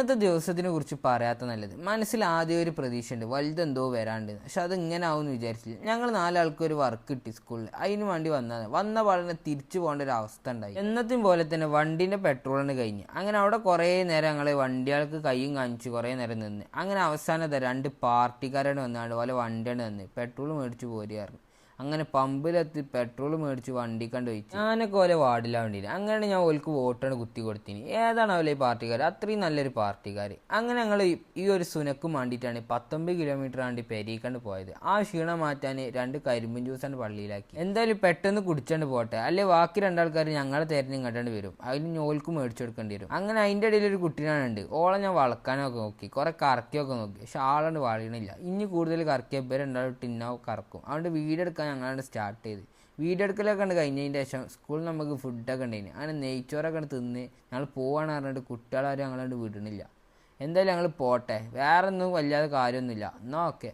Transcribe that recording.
ഇന്നത്തെ ദിവസത്തിനെ കുറിച്ച് പറയാത്ത നല്ലത്. മനസ്സിൽ ആദ്യം ഒരു പ്രതീക്ഷയുണ്ട്. വലുതെന്തോ വരാണ്ട്. പക്ഷെ അത് ഇങ്ങനെ എന്ന് വിചാരിച്ചില്ല. ഞങ്ങൾ നാലാൾക്ക് ഒരു വർക്ക് കിട്ടി സ്കൂളിൽ അതിന് വണ്ടി വന്നതാണ്. വന്ന പാടിനെ തിരിച്ചു പോകേണ്ട ഒരു അവസ്ഥ ഉണ്ടായി. എന്നത്തും പോലെ തന്നെ വണ്ടീന്റെ പെട്രോളിന് കഴിഞ്ഞ്. അങ്ങനെ അവിടെ കുറേ നേരം ഞങ്ങൾ വണ്ടികൾക്ക് കൈയും കാണിച്ച് കുറേ നേരം നിന്ന്. അങ്ങനെ അവസാനത്തെ രണ്ട് പാർട്ടിക്കാരാണ് വന്നാണ്ട് പോലെ വണ്ടിയാണ് നിന്ന്. പെട്രോൾ മേടിച്ച് പോരുകയായിരുന്നു അങ്ങനെ പമ്പിലെത്തി പെട്രോൾ മേടിച്ച് വണ്ടി കണ്ട് വെച്ചു ഞാനൊക്കെ ഓലെ വാർഡിലാ വേണ്ടിയില്ല അങ്ങനെയാണ് ഞാൻ ഓൽക്ക് വോട്ടാണ് കുത്തി കൊടുത്തിന്. ഏതാണ് അവലെ പാർട്ടിക്കാർ അത്രയും നല്ലൊരു പാർട്ടിക്കാർ അങ്ങനെ ഞങ്ങൾ ഈ ഒരു സുനക്കും വേണ്ടിയിട്ടാണ് പത്തൊമ്പത് കിലോമീറ്റർ ആണ്ടി പെരീക്കണ്ട് പോയത്. ആ ക്ഷീണം മാറ്റാൻ രണ്ട് കരിമ്പൻ ജ്യൂസാണ് പള്ളിയിലാക്കി. എന്തായാലും പെട്ടെന്ന് കുടിച്ചാണ്ട് പോട്ടെ. അല്ലെ ബാക്കി രണ്ടാൾക്കാർ ഞങ്ങളെ തേരഞ്ഞ് ഇങ്ങോട്ടാണ്ട് വരും. അതിന് ഞോൽക്ക് മേടിച്ചു കൊടുക്കേണ്ടി വരും. അങ്ങനെ അതിന്റെ ഇടയിൽ ഒരു കുട്ടീനാണുണ്ട്. ഓളെ ഞാൻ വളക്കാനൊക്കെ നോക്കി. കുറെ കറക്കിയൊക്കെ നോക്കി. പക്ഷെ ആളാണ്ട് വളയണില്ല. ഇനി കൂടുതൽ കറക്കിയ പേര് രണ്ടാളും ടിന്നാവും കറക്കും. അതുകൊണ്ട് വീഡിയോ ഞങ്ങളാണ്ട് സ്റ്റാർട്ട് ചെയ്ത്. വീഡിയോ എടുക്കലൊക്കെ ഉണ്ട് കഴിഞ്ഞതിന്റെ ശേഷം സ്കൂളിൽ നമുക്ക് ഫുഡൊക്കെ ഉണ്ടായിന് അങ്ങനെ നെയ്ച്ചോറൊക്കെ തിന്ന് ഞങ്ങൾ പോവാണ് പറഞ്ഞിട്ട് കുട്ടികളാരും ഞങ്ങളോട് വിടണില്ല. എന്തായാലും ഞങ്ങൾ പോട്ടെ. വേറെ ഒന്നും വല്ലാതെ കാര്യമൊന്നുമില്ല എന്നാൽ ഓക്കെ.